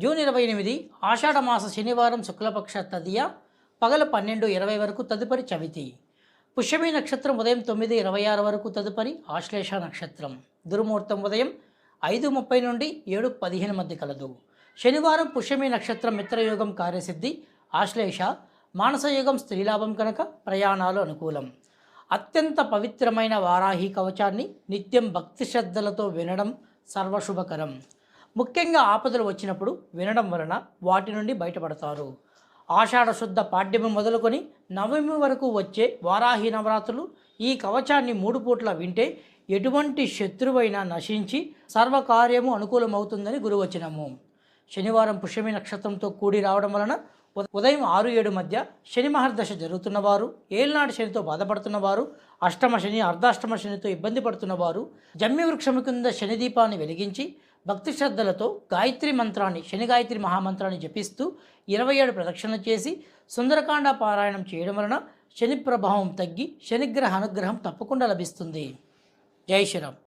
June ఇరవై ఎనిమిది ఆషాఢమాస శనివారం శుక్లపక్ష తదియ పగలు పన్నెండు ఇరవై వరకు తదుపరి చవితి. పుష్యమి నక్షత్రం ఉదయం తొమ్మిది ఇరవై ఆరు వరకు తదుపరి ఆశ్లేష నక్షత్రం. దుర్ముహూర్తం ఉదయం ఐదు ముప్పై నుండి ఏడు పదిహేను మధ్య కలదు. శనివారం పుష్యమి నక్షత్రం మిత్రయోగం కార్యసిద్ధి ఆశ్లేష మానసయోగం స్త్రీలాభం కనుక ప్రయాణాలు అనుకూలం. అత్యంత పవిత్రమైన వారాహి కవచాన్ని నిత్యం భక్తి శ్రద్ధలతో వినడం సర్వశుభకరం. ముఖ్యంగా ఆపదలు వచ్చినప్పుడు వినడం వలన వాటి నుండి బయటపడతారు. ఆషాఢ శుద్ధ పాడ్యమి మొదలుకొని నవమి వరకు వచ్చే వారాహి నవరాత్రులు ఈ కవచాన్ని మూడు పూట్ల వింటే ఎటువంటి శత్రువైనా నశించి సర్వకార్యము అనుకూలమవుతుందని గురువచనము. శనివారం పుష్యమి నక్షత్రంతో కూడి రావడం వలన ఉద- ఉదయం ఆరు ఏడు మధ్య శని మహర్దశ జరుగుతున్నవారు ఏళ్ళనాటి శనితో బాధపడుతున్నవారు అష్టమ శని అర్ధాష్టమ శనితో ఇబ్బంది పడుతున్నవారు జమ్మి వృక్షము కింద శని దీపాన్ని వెలిగించి భక్తి శ్రద్ధలతో గాయత్రి మంత్రాన్ని శని గాయత్రి మహామంత్రాన్ని జపిస్తూ ఇరవై ఏడు ప్రదక్షిణ చేసి సుందరకాండ పారాయణం చేయడం వలన శని ప్రభావం తగ్గి శనిగ్రహ అనుగ్రహం తప్పకుండా లభిస్తుంది. జై శ్రీరామ్.